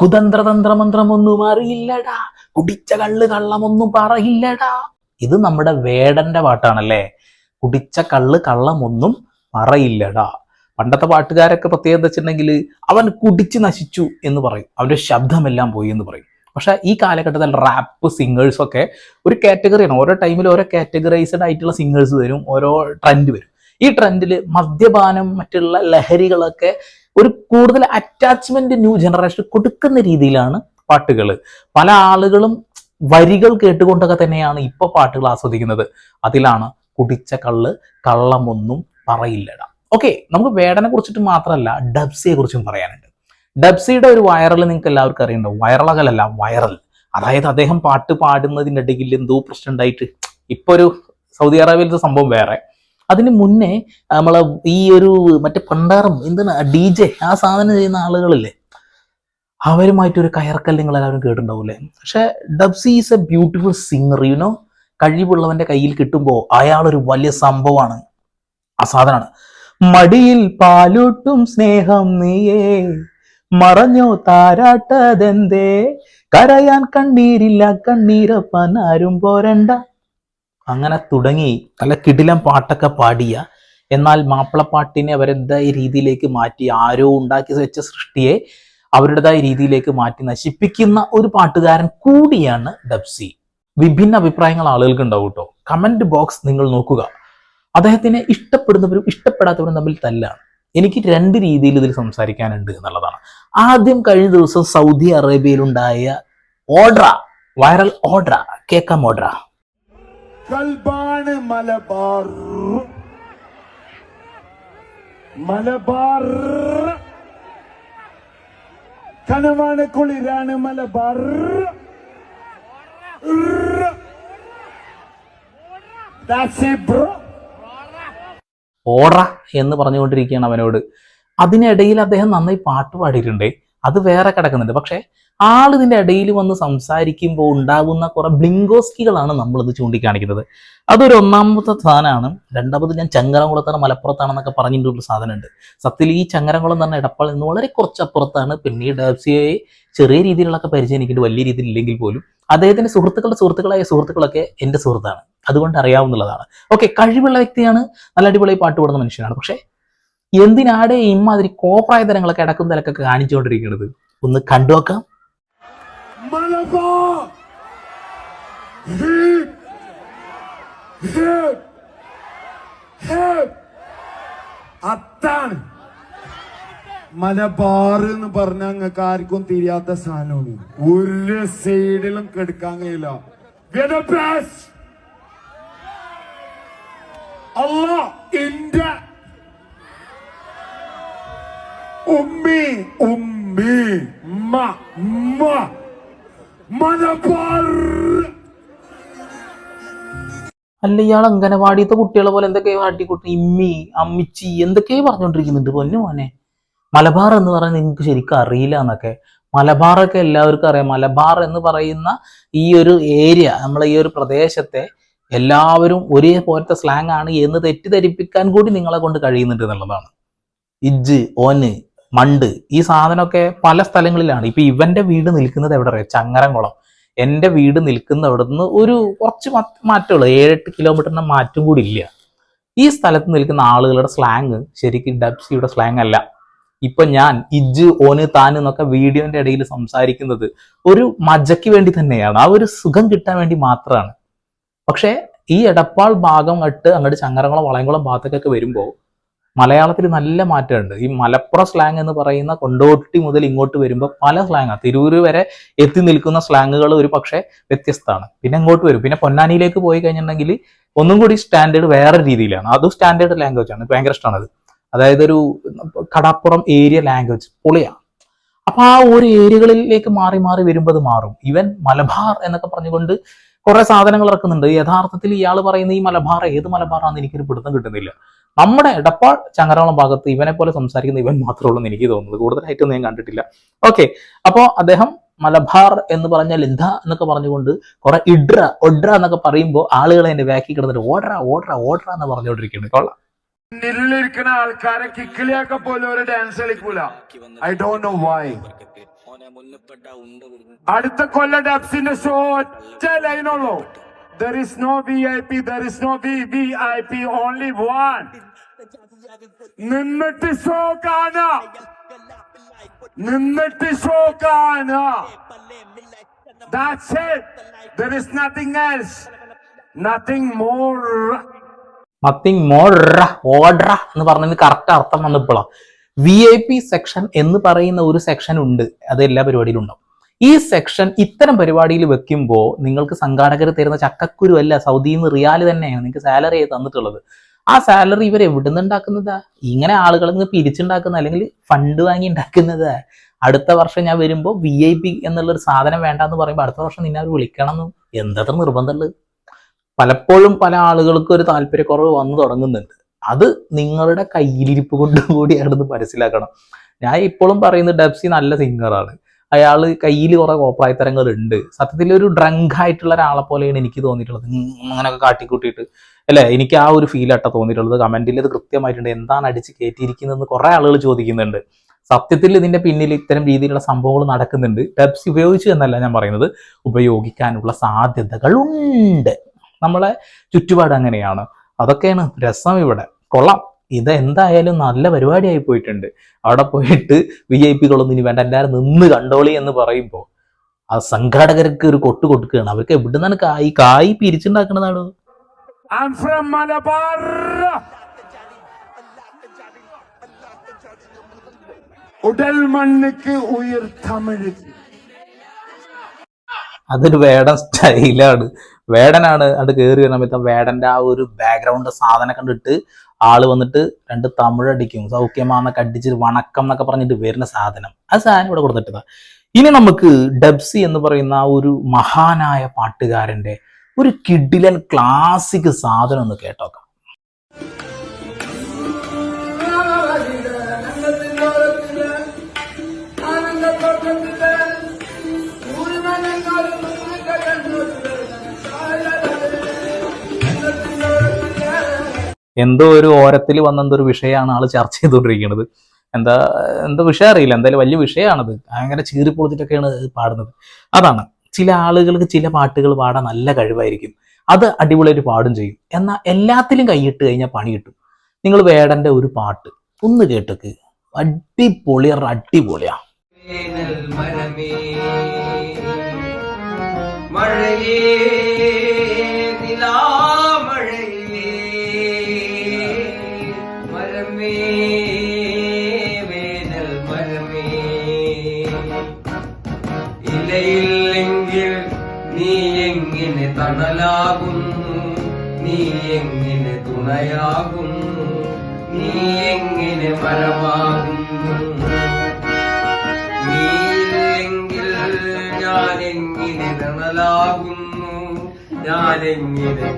കുതന്ത്രതന്ത്ര മന്ത്രമൊന്നും അറിയില്ലടാ. കുടിച്ച കള്ള് കള്ളമൊന്നും പറയില്ലടാ. ഇത് നമ്മുടെ വേടന്റെ പാട്ടാണല്ലേ? കുടിച്ച കള്ള് കള്ളമൊന്നും പറയില്ലടാ. പണ്ടത്തെ പാട്ടുകാരൊക്കെ പ്രത്യേകത വെച്ചിട്ടുണ്ടെങ്കിൽ അവൻ കുടിച്ച് നശിച്ചു എന്ന് പറയും. അവന്റെ ശബ്ദമെല്ലാം പോയി എന്ന് പറയും. പക്ഷെ ഈ കാലഘട്ടത്തിൽ റാപ്പ് സിംഗേഴ്സ് ഒക്കെ ഒരു കാറ്റഗറിയാണ് ഓരോ ടൈമിൽ ഓരോ കാറ്റഗറൈസ്ഡ് ആയിട്ടുള്ള സിംഗേഴ്സ് വരും. ഓരോ ട്രെൻഡ് വരും. ഈ ട്രെൻഡിൽ മദ്യപാനം മറ്റുള്ള ലഹരികളൊക്കെ ഒരു കൂടുതൽ അറ്റാച്ച്മെന്റ് ന്യൂ ജനറേഷൻ കൊടുക്കുന്ന രീതിയിലാണ് പാട്ടുകൾ പല ആളുകളും വരികൾ കേട്ടുകൊണ്ടൊക്കെ തന്നെയാണ് ഇപ്പൊ പാട്ടുകൾ ആസ്വദിക്കുന്നത്. അതിലാണ് കുടിച്ച കള്ള് കള്ളമൊന്നും പറയില്ലട. ഓക്കെ നമുക്ക് വേടനെ കുറിച്ചിട്ട് മാത്രമല്ല ഡബ്സിയെ കുറിച്ചും പറയാനുണ്ട്. ഡബ്സിയുടെ ഒരു വൈറൽ നിങ്ങൾക്ക് എല്ലാവർക്കും അറിയണ്ടാവും വൈറളകലല്ല വൈറൽ അതായത് അദ്ദേഹം പാട്ട് പാടുന്നതിന്റെ ഇടയിൽ എന്തോ പ്രശ്നം ഉണ്ടായിട്ട് ഇപ്പൊ ഒരു സൗദി അറേബ്യയിലത്തെ സംഭവം വേറെ. അതിന് മുന്നേ നമ്മളെ ഈ ഒരു മറ്റേ പണ്ടാറും എന്താണ് ഡി ജെ ആ സാധനം ചെയ്യുന്ന ആളുകളില്ലേ അവരുമായിട്ടൊരു കയർക്കൽ നിങ്ങൾ എല്ലാവരും കേട്ടിട്ടുണ്ടാവൂലേ പക്ഷെ Dabzee is a beautiful singer you know കഴിവുള്ളവന്റെ കയ്യിൽ കിട്ടുമ്പോൾ അയാൾ ഒരു വലിയ സംഭവമാണ്. അസാധനാണ് മടിയിൽ പാലൂട്ടും സ്നേഹം നീയേ മറഞ്ഞോ താരാട്ടതെന്തേ? കരയാൻ കണ്ണീരില്ല കണ്ണീരപ്പൻ ആരും പോരണ്ട. അങ്ങനെ തുടങ്ങി. നല്ല കിടിലം പാട്ടൊക്കെ പാടിയ. എന്നാൽ മാപ്പിളപ്പാട്ടിനെ അവരുടേതായ രീതിയിലേക്ക് മാറ്റി ആരോ ഉണ്ടാക്കി വെച്ച സൃഷ്ടിയെ അവരുടേതായ രീതിയിലേക്ക് മാറ്റി നശിപ്പിക്കുന്ന ഒരു പാട്ടുകാരൻ കൂടിയാണ് ഡബ്സി. വിഭിന്ന അഭിപ്രായങ്ങൾ ആളുകൾക്ക് ഉണ്ടാവും കേട്ടോ കമന്റ് ബോക്സ് നിങ്ങൾ നോക്കുക. അദ്ദേഹത്തിനെ ഇഷ്ടപ്പെടുന്നവരും ഇഷ്ടപ്പെടാത്തവരും തമ്മിൽ തല്ലാണ്. എനിക്ക് രണ്ട് രീതിയിൽ ഇതിൽ സംസാരിക്കാനുണ്ട് എന്നുള്ളതാണ്. ആദ്യം കഴിഞ്ഞ ദിവസം സൗദി അറേബ്യയിലുണ്ടായ ഓഡ്ര വൈറൽ ഓഡ്ര കേക്കാം ഓഡ്ര. കൽബാണ് മലബാർ. മലബാർ. കനവാണ് കുളിരാണ് മലബാർ. ഓറ എന്ന് പറഞ്ഞുകൊണ്ടിരിക്കുകയാണ് അവനോട്. അതിനിടയിൽ അദ്ദേഹം നന്നായി പാട്ട് പാടിയിട്ടുണ്ട്. അത് വേറെ കിടക്കുന്നുണ്ട്. പക്ഷെ ആൾ ഇതിന്റെ ഇടയിൽ വന്ന് സംസാരിക്കുമ്പോൾ ഉണ്ടാകുന്ന കുറെ ബ്ലിങ്കോസ്കികളാണ് നമ്മളിത് ചൂണ്ടിക്കാണിക്കുന്നത്. അതൊരു ഒന്നാമത്തെ സാധനമാണ്. രണ്ടാമത് ഞാൻ ചങ്ങരംകുളത്താണ് മലപ്പുറത്താണെന്നൊക്കെ പറഞ്ഞിട്ടുള്ള സാധനമുണ്ട്. സത്യത്തിൽ ഈ ചങ്ങരംകുളം തന്നെ ഇടപ്പാൾ എന്ന് വളരെ കുറച്ചപ്പുറത്താണ്. പിന്നീട് ഡബ്സിയെ ചെറിയ രീതിയിലുള്ളൊക്കെ പരിചയം വലിയ രീതിയിൽ ഇല്ലെങ്കിൽ പോലും അദ്ദേഹത്തിന്റെ സുഹൃത്തുക്കളുടെ സുഹൃത്തുക്കളായ സുഹൃത്തുക്കളൊക്കെ എന്റെ സുഹൃത്താണ്. അതുകൊണ്ട് അറിയാവുന്നതാണ്. ഓക്കെ കഴിവുള്ള വ്യക്തിയാണ്. നല്ല അടിപൊളി പാട്ട് പാടുന്ന മനുഷ്യനാണ്. പക്ഷേ എന്തിനാടെ ഇമാതിരി കോപ്രായതരങ്ങളൊക്കെ ഇടക്കും തലക്കൊക്കെ കാണിച്ചുകൊണ്ടിരിക്കുന്നത്? ഒന്ന് കണ്ടു Malabar Hip. Hip. Hip. അത്താണ് Malabar എന്ന് പറഞ്ഞ അങ്ങക്ക് ആർക്കും തിരിയാത്ത സാധനമാണ് ഒരു സൈഡിലും കെടുക്കാൻ കഴിയില്ല. അല്ലാ ഇന്ത്യ ഉമ്മി ഉമ്മി മ മ അല്ല ഇയാൾ അംഗനവാടിയത്തെ കുട്ടികളെ പോലെ എന്തൊക്കെയോ കാട്ടിക്കുട്ടി ഇമ്മി അമ്മിച്ചി എന്തൊക്കെയോ പറഞ്ഞുകൊണ്ടിരിക്കുന്നുണ്ട് പൊന്നു മോനെ. മലബാർ എന്ന് പറയുന്നത് നിങ്ങൾക്ക് ശരിക്കും അറിയില്ല എന്നൊക്കെ. മലബാറൊക്കെ എല്ലാവർക്കും അറിയാം. മലബാർ എന്ന് പറയുന്ന ഈ ഒരു ഏരിയ നമ്മളെ ഈ ഒരു പ്രദേശത്തെ എല്ലാവരും ഒരേ പോലത്തെ സ്ലാങ് ആണ് എന്ന് തെറ്റിദ്ധരിപ്പിക്കാൻ കൂടി നിങ്ങളെ കൊണ്ട് കഴിയുന്നുണ്ട് എന്നുള്ളതാണ്. ഇജ് ഓന് മണ്ട്. ഈ സാധനമൊക്കെ പല സ്ഥലങ്ങളിലാണ്. ഇപ്പൊ ഇവന്റെ വീട് നിൽക്കുന്നത് എവിടെ അറിയാം ചങ്ങരംകുളം. എന്റെ വീട് നിൽക്കുന്ന അവിടെ നിന്ന് ഒരു കുറച്ച് മാറ്റമുള്ളൂ. ഏഴെട്ട് കിലോമീറ്ററിന് മാറ്റം കൂടി ഇല്ല. ഈ സ്ഥലത്ത് നിൽക്കുന്ന ആളുകളുടെ സ്ലാങ് ശരിക്കും ഡബ്സിയുടെ സ്ലാങ് അല്ല. ഇപ്പൊ ഞാൻ ഇജ് ഓന് താൻ എന്നൊക്കെ വീഡിയോന്റെ ഇടയിൽ സംസാരിക്കുന്നത് ഒരു മജയ്ക്ക് വേണ്ടി തന്നെയാണ്. ആ ഒരു സുഖം കിട്ടാൻ വേണ്ടി മാത്രമാണ്. പക്ഷേ ഈ എടപ്പാൾ ഭാഗം കട്ട് അങ്ങോട്ട് ചങ്ങരംകുളം വളയംകുളം ഭാഗത്തേക്കൊക്കെ വരുമ്പോൾ മലയാളത്തിൽ നല്ല മാറ്റമുണ്ട്. ഈ മലപ്പുറ സ്ലാങ് എന്ന് പറയുന്ന കൊണ്ടോട്ടി മുതൽ ഇങ്ങോട്ട് വരുമ്പോൾ പല സ്ലാങ്ങാണ് തിരൂര് വരെ എത്തി നിൽക്കുന്ന സ്ലാങ്ങുകൾ ഒരു പക്ഷേ വ്യത്യസ്തമാണ്. പിന്നെ ഇങ്ങോട്ട് വരും. പിന്നെ പൊന്നാനിയിലേക്ക് പോയി കഴിഞ്ഞിട്ടുണ്ടെങ്കിൽ ഒന്നും കൂടി സ്റ്റാൻഡേർഡ് വേറെ രീതിയിലാണ്. അതും സ്റ്റാൻഡേർഡ് ലാംഗ്വേജ് ആണ്. ഭയങ്കര ഇഷ്ടമാണ് അത്. അതായത് ഒരു കടാപ്പുറം ഏരിയ ലാംഗ്വേജ് പൊളിയാണ്. അപ്പൊ ആ ഒരു ഏരിയകളിലേക്ക് മാറി മാറി വരുമ്പോൾ അത് മാറും. ഇവൻ മലബാർ എന്നൊക്കെ പറഞ്ഞുകൊണ്ട് കുറെ സാധനങ്ങൾ ഇറക്കുന്നുണ്ട്. യഥാർത്ഥത്തിൽ ഇയാൾ പറയുന്ന ഈ മലബാർ ഏത് മലബാറാണെന്ന് എനിക്കൊരു പിടുത്തം കിട്ടുന്നില്ല. നമ്മുടെ എടപ്പാൾ ചങ്ങരാളം ഭാഗത്ത് ഇവനെ പോലെ സംസാരിക്കുന്ന ഇവൻ മാത്രമേ ഉള്ളൂ എന്ന് എനിക്ക് തോന്നുന്നത്. കൂടുതലായിട്ടൊന്നും ഞാൻ കണ്ടിട്ടില്ല. ഓക്കെ അപ്പോൾ അദ്ദേഹം മലബാർ എന്ന് പറഞ്ഞാൽ എന്താ എന്നൊക്കെ പറഞ്ഞുകൊണ്ട് കുറെ ഇഡ്ര ഒഡ്ര എന്നൊക്കെ പറയുമ്പോൾ ആളുകൾ എന്റെ ബാക്കി കിടന്നിട്ട് ഓഡ്ര ഓഡ്ര ഓഡ്ര എന്ന് പറഞ്ഞുകൊണ്ടിരിക്കുന്നത് കൊള്ളാം. മുന്നിലിരിക്കുന്ന ആൾക്കാരെ കിക്കിളിയൊക്കെ പോലും ഒരു ഡാൻസ് കളിക്കൂല. ഐ ഡോണ്ട് നോ വൈ അടുത്ത കൊല്ലം ഡബ്സിന്റെ ഷോ ഒറ്റ ലൈനുള്ളൂ there is no V I P there is no V V I P only one നിന്നിട്ട് ഷോ കാണാ. നിന്നിട്ട് ഷോ കാണാ. That's it. There is nothing else. Nothing more. Nothing മോഡ്ര ഓഡ്ര എന്ന് പറഞ്ഞതിന് കറക്റ്റ് അർത്ഥം വന്നപ്പോഴാ വി ഐ പി സെക്ഷൻ എന്ന് പറയുന്ന ഒരു സെക്ഷൻ ഉണ്ട്. അത് എല്ലാ പരിപാടിയിലും ഉണ്ടാവും. ഈ സെക്ഷൻ ഇത്തരം പരിപാടിയിൽ വെക്കുമ്പോൾ നിങ്ങൾക്ക് സംഘാടകർ തരുന്ന ചക്കക്കുരു അല്ല സൗദിയിൽ നിന്ന് റിയാൽ തന്നെയാണ് നിങ്ങൾക്ക് സാലറി തന്നിട്ടുള്ളത്. ആ സാലറി ഇവർ എവിടെ നിന്ന് ഉണ്ടാക്കുന്നതാ? ഇങ്ങനെ ആളുകൾ നിന്ന് പിരിച്ചുണ്ടാക്കുന്ന അല്ലെങ്കിൽ ഫണ്ട് വാങ്ങി ഉണ്ടാക്കുന്നത്. അടുത്ത വർഷം ഞാൻ വരുമ്പോൾ വി ഐ പി എന്നുള്ളൊരു സാധനം വേണ്ട എന്ന് പറയുമ്പോൾ അടുത്ത വർഷം നിന്നെ അവർ വിളിക്കണം എന്ന് നിർബന്ധമുള്ളത്? പലപ്പോഴും പല ആളുകൾക്കും ഒരു താല്പര്യക്കുറവ് വന്നു തുടങ്ങുന്നുണ്ട്. അത് നിങ്ങളുടെ കയ്യിലിരിപ്പ് കൊണ്ട് കൂടിയാണെന്ന് മനസ്സിലാക്കണം. ഞാൻ ഇപ്പോഴും പറയുന്നത് ഡബ്സി നല്ല സിംഗറാണ് അയാൾ കയ്യിൽ കുറെ കോപ്രായത്തരങ്ങൾ ഉണ്ട് സത്യത്തിൽ ഒരു ഡ്രങ്ക് ആയിട്ടുള്ള ഒരാളെ പോലെയാണ് എനിക്ക് തോന്നിയിട്ടുള്ളത്. അങ്ങനെയൊക്കെ കാട്ടിക്കൂട്ടിയിട്ട്. അല്ലേ? എനിക്ക് ആ ഒരു ഫീൽ ആട്ടോ തോന്നിയിട്ടുള്ളത്. കമന്റിൽ ഇത് കൃത്യമായിട്ടുണ്ട്. എന്താണ് അടിച്ച് കയറ്റിയിരിക്കുന്നതെന്ന് കുറെ ആളുകൾ ചോദിക്കുന്നുണ്ട്. സത്യത്തിൽ ഇതിന്റെ പിന്നിൽ ഇത്തരം രീതിയിലുള്ള സംഭവങ്ങൾ നടക്കുന്നുണ്ട്. ഡബ്സ് ഉപയോഗിച്ചു എന്നല്ല ഞാൻ പറയുന്നത്. ഉപയോഗിക്കാനുള്ള സാധ്യതകളുണ്ട്. നമ്മളെ ചുറ്റുപാട് അങ്ങനെയാണ്. അതൊക്കെയാണ് രസം ഇവിടെ. കൊള്ളാം. ഇത് എന്തായാലും നല്ല പരിപാടിയായി പോയിട്ടുണ്ട്. അവിടെ പോയിട്ട് വി ഐ പികളൊന്നും ഇനി വേണ്ട. എല്ലാവരും നിന്ന് കണ്ടോളി എന്ന് പറയുമ്പോൾ ആ സംഘാടകർക്ക് ഒരു കൊട്ട് കൊടുക്കുകയാണ്. അവർക്ക് എവിടെ നിന്നാണ് കായ് കായ് പിരിച്ചുണ്ടാക്കണതാണ്. ഉടൽ മണ്ണുക്ക് ഉയർ തമിഴ്. അതൊരു വേടൻ സ്റ്റൈലാണ്. വേടനാണ് അത് കയറി വരുന്ന സമയത്ത് വേടന്റെ ആ ഒരു ബാക്ക്ഗ്രൗണ്ട് സാധനം കണ്ടിട്ട് ആൾ വന്നിട്ട് രണ്ട് തമിഴടിക്കും സൗഖ്യമാന്നൊക്കെ അടിച്ചിട്ട് വണക്കം എന്നൊക്കെ പറഞ്ഞിട്ട് വരുന്ന സാധനം. ആ സാധനം ഇവിടെ കൊടുത്തിട്ടതാ. ഇനി നമുക്ക് ഡബ്സി എന്ന് പറയുന്ന ഒരു മഹാനായ പാട്ടുകാരന്റെ ഒരു കിഡിലൻ ക്ലാസിക് സാധനം ഒന്ന് കേട്ടോക്കാം. എന്തോ ഒരു ഓരത്തിൽ വന്ന എന്തോ ഒരു വിഷയമാണ് ആൾ ചർച്ച ചെയ്തുകൊണ്ടിരിക്കുന്നത്. എന്താ എന്താ വിഷയം അറിയില്ല. എന്തായാലും വലിയ വിഷയമാണത്. അങ്ങനെ ചീറിപ്പൊളിച്ചിട്ടൊക്കെയാണ് പാടുന്നത്. അതാണ്. ചില ആളുകൾക്ക് ചില പാട്ടുകൾ പാടാൻ നല്ല കഴിവായിരിക്കും. അത് അടിപൊളിയായിട്ട് പാടും ചെയ്യും. എന്നാൽ എല്ലാത്തിലും കൈയിട്ട് കഴിഞ്ഞാൽ പണി കിട്ടും. നിങ്ങൾ വേടന്റെ ഒരു പാട്ട് ഒന്ന് കേട്ടക്ക്. അടിപൊളിയർ അടിപൊളിയാ. മഴയേ നിലാമഴയേ തണലാകുന്നു നീ എങ്ങനെ തുണയാകുന്നു? നീ എങ്ങനെ മരമാകുന്നു? നീയില്ലെങ്കിൽ ഞാൻ എങ്ങനെ തണലാകുന്നു ഞാൻ എങ്ങനെ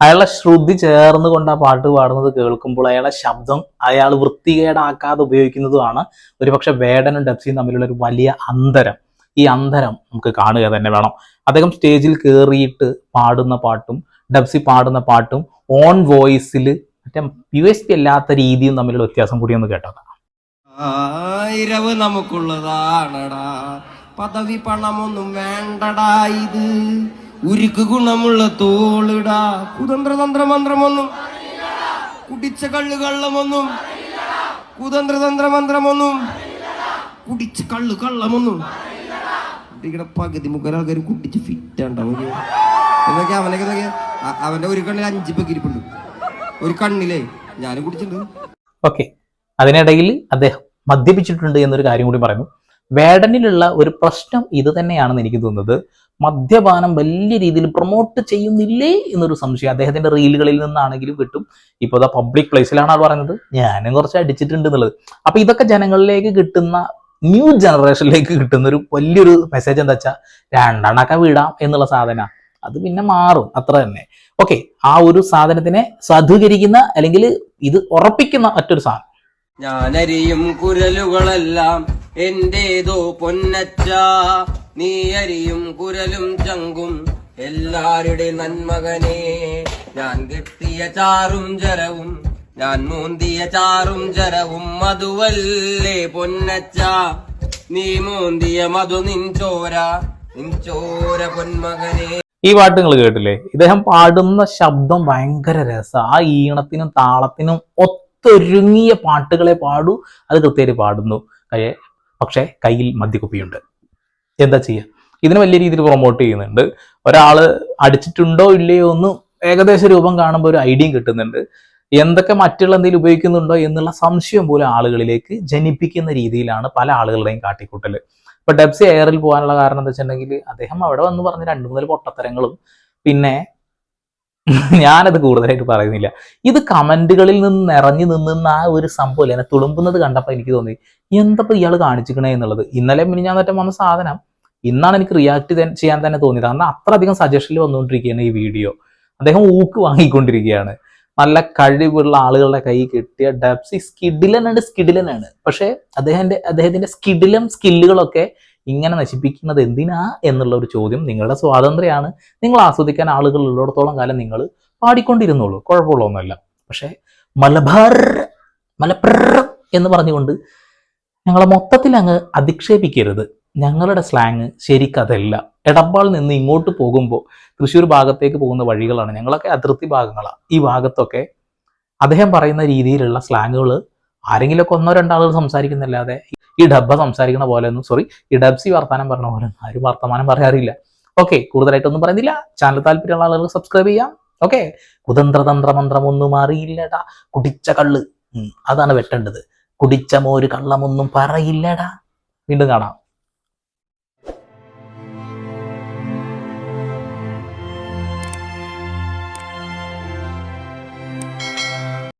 അയാളെ ശ്രുതി ചേർന്ന് കൊണ്ട് ആ പാട്ട് പാടുന്നത് കേൾക്കുമ്പോൾ അയാളെ ശബ്ദം അയാൾ വൃത്തികേടാക്കാതെ ഉപയോഗിക്കുന്നതുമാണ്. ഒരുപക്ഷെ വേടനും ഡബ്സിയും തമ്മിലുള്ള ഒരു വലിയ അന്തരം. ഈ അന്തരം നമുക്ക് കാണുക തന്നെ വേണം. അദ്ദേഹം സ്റ്റേജിൽ കയറിയിട്ട് പാടുന്ന പാട്ടും ഡബ്സി പാടുന്ന പാട്ടും ഓൺ വോയിസിൽ മറ്റേ യു എസ് പി അല്ലാത്ത രീതിയും തമ്മിലുള്ള വ്യത്യാസം കൂടി ഒന്ന് കേട്ടതാണ് നമുക്കുള്ളതാണടാ. പദവി പണമൊന്നും വേണ്ടടാ ഇത്. ഉരുക്ക് ഗുണമുള്ള തോളിടാ. കുതന്ത്ര തന്ത്ര മന്ത്രമൊന്നും കുടിച്ച കള്ളു കള്ളമൊന്നും കുതന്ത്ര തന്ത്ര മന്ത്രമൊന്നും കുടിച്ച കള്ളു കള്ളമൊന്നും ഇവിടെ പകുതി മുക്കാൽ ആൾക്കാർ കുട്ടിച്ച് ഫിറ്റ് ഉണ്ടാവും എന്നൊക്കെ അവനൊക്കെ എന്തൊക്കെയാ? അവന്റെ ഒരു കണ്ണിൽ അഞ്ച് പെക്കിരിപ്പുണ്ട് ഒരു കണ്ണിലേ ഞാനും കുടിച്ചിട്ടുണ്ട്. ഓക്കെ അതിനിടയിൽ അദ്ദേഹം മദ്യപിച്ചിട്ടുണ്ട് എന്നൊരു കാര്യം കൂടി പറയുന്നു. വേടനിലുള്ള ഒരു പ്രശ്നം ഇത് തന്നെയാണെന്ന് എനിക്ക് തോന്നുന്നത്. മദ്യപാനം വലിയ രീതിയിൽ പ്രൊമോട്ട് ചെയ്യുന്നില്ലേ എന്നൊരു സംശയം അദ്ദേഹത്തിന്റെ റീലുകളിൽ നിന്നാണെങ്കിലും കിട്ടും. ഇപ്പോൾ പബ്ലിക് പ്ലേസിലാണ് ആൾ പറയുന്നത്. ഞാനും കുറച്ച് അടിച്ചിട്ടുണ്ട് എന്നുള്ളത്. അപ്പൊ ഇതൊക്കെ ജനങ്ങളിലേക്ക് കിട്ടുന്ന ന്യൂ ജനറേഷനിലേക്ക് കിട്ടുന്ന ഒരു വലിയൊരു മെസ്സേജ് എന്താ വെച്ചാൽ രണ്ടെണ്ണൊക്കെ വിടാം എന്നുള്ള സാധന. അത് പിന്നെ മാറും അത്ര തന്നെ. ഓക്കെ ആ ഒരു സാധനത്തിനെ സാധൂകരിക്കുന്ന അല്ലെങ്കിൽ ഇത് ഉറപ്പിക്കുന്ന മറ്റൊരു സാധനം. ഞാനരിയും കുരലുകളെല്ലാം എന്റേതോ പൊന്നച്ച. നീ അരിയും കുരലും ചങ്കും എല്ലാരുടെ നന്മകനെ. ഞാൻ കെട്ടിയ ചാറും ജരവും ഞാൻ മൂന്തിയ ചാറും ചരവും മധുവല്ലേ പൊന്നച്ച? നീ മൂന്തിയ മധു നിൻചോര നിഞ്ചോര പൊന്മകനെ. ഈ പാട്ട് നിങ്ങൾ കേട്ടില്ലേ? ഇദ്ദേഹം പാടുന്ന ശബ്ദം ഭയങ്കര രസ. ആ ഈണത്തിനും താളത്തിനും ഒത്തൊരുങ്ങിയ പാട്ടുകളെ പാടൂ അത് കൃത്യമായിട്ട് പാടുന്നു. പക്ഷേ കയ്യിൽ മദ്യക്കുപ്പിയുണ്ട്. എന്താ ചെയ്യുക ഇതിന് വലിയ രീതിയിൽ പ്രൊമോട്ട് ചെയ്യുന്നുണ്ട്. ഒരാൾ അടിച്ചിട്ടുണ്ടോ ഇല്ലയോ എന്ന് ഏകദേശ രൂപം കാണുമ്പോൾ ഒരു ഐഡിയയും കിട്ടുന്നുണ്ട്. എന്തൊക്കെ മറ്റുള്ള എന്തെങ്കിലും ഉപയോഗിക്കുന്നുണ്ടോ എന്നുള്ള സംശയം പോലും ആളുകളിലേക്ക് ജനിപ്പിക്കുന്ന രീതിയിലാണ് പല ആളുകളുടെയും കാട്ടിക്കൂട്ടൽ ഇപ്പൊ ഡെബ്സി എയറിൽ പോകാനുള്ള കാരണം എന്താ വെച്ചിട്ടുണ്ടെങ്കിൽ അദ്ദേഹം അവിടെ വന്ന് പറഞ്ഞ രണ്ടു മൂന്ന് പൊട്ടത്തരങ്ങളും പിന്നെ ഞാനത് കൂടുതലായിട്ട് പറയുന്നില്ല. ഇത് കമന്റുകളിൽ നിന്ന് നിറഞ്ഞു നിന്നുന്ന ആ ഒരു സംഭവം എന്നെ തുളുമ്പുന്നത് കണ്ടപ്പോൾ എനിക്ക് തോന്നി എന്തപ്പോ ഇയാൾ കാണിച്ചിക്കണേ എന്നുള്ളത്? ഇന്നലെ മിനി ഞാൻ മിനിഞ്ഞാന്നറ്റം വന്ന സാധനം ഇന്നാണ് എനിക്ക് റിയാക്ട് ചെയ്യാൻ തന്നെ തോന്നിയത്. കാരണം അത്രയധികം സജഷനിൽ വന്നുകൊണ്ടിരിക്കുകയാണ് ഈ വീഡിയോ അദ്ദേഹം ഊക്ക് വാങ്ങിക്കൊണ്ടിരിക്കുകയാണ്. നല്ല കഴിവുള്ള ആളുകളുടെ കൈ കിട്ടിയ ഡബ്സി സ്കിഡിലനാണ് സ്കിഡിലനാണ് പക്ഷേ അദ്ദേഹത്തിന്റെ അദ്ദേഹത്തിന്റെ സ്കിഡിലും സ്കില്ലുകളൊക്കെ ഇങ്ങനെ നശിപ്പിക്കുന്നത് എന്തിനാ എന്നുള്ള ഒരു ചോദ്യം നിങ്ങളുടെ സ്വാതന്ത്ര്യമാണ്. നിങ്ങൾ ആസ്വദിക്കാൻ ആളുകൾ ഉള്ളിടത്തോളം കാലം നിങ്ങൾ പാടിക്കൊണ്ടിരുന്നുള്ളൂ. കുഴപ്പമുള്ളൊന്നുമല്ല പക്ഷേ മലബാർ മലപ്ര എന്ന് പറഞ്ഞുകൊണ്ട് ഞങ്ങളെ മൊത്തത്തിൽ അങ്ങ് അധിക്ഷേപിക്കരുത്. ഞങ്ങളുടെ സ്ലാങ് ശരിക്കതല്ല. എടപ്പാൾ നിന്ന് ഇങ്ങോട്ട് പോകുമ്പോൾ തൃശ്ശൂർ ഭാഗത്തേക്ക് പോകുന്ന വഴികളാണ്. ഞങ്ങളൊക്കെ അതിർത്തി ഭാഗങ്ങളാണ് ഈ ഭാഗത്തൊക്കെ അദ്ദേഹം പറയുന്ന രീതിയിലുള്ള സ്ലാങ്ങുകൾ ആരെങ്കിലുമൊക്കെ ഒന്നോ രണ്ടോ ആളുകൾ സംസാരിക്കുന്നില്ലാതെ ഈ ഡബ്ബ സംസാരിക്കുന്ന പോലെ ഒന്നും സോറി ഈ ഡബ്സി വർത്തമാനം പറഞ്ഞ പോലെ ഒന്നും ആരും വർത്തമാനം പറയാറില്ല. ഓക്കെ കൂടുതലായിട്ടൊന്നും പറയുന്നില്ല. ചാനൽ താല്പര്യമുള്ള ആളുകൾ സബ്സ്ക്രൈബ് ചെയ്യാം. ഓക്കെ കുതന്ത്രതന്ത്ര മന്ത്രമൊന്നും അറിയില്ലടാ കുടിച്ച കള്ള്. അതാണ് വെട്ടേണ്ടത്. കുടിച്ച മോര് കള്ളമൊന്നും പറയില്ലടാ. വീണ്ടും കാണാം.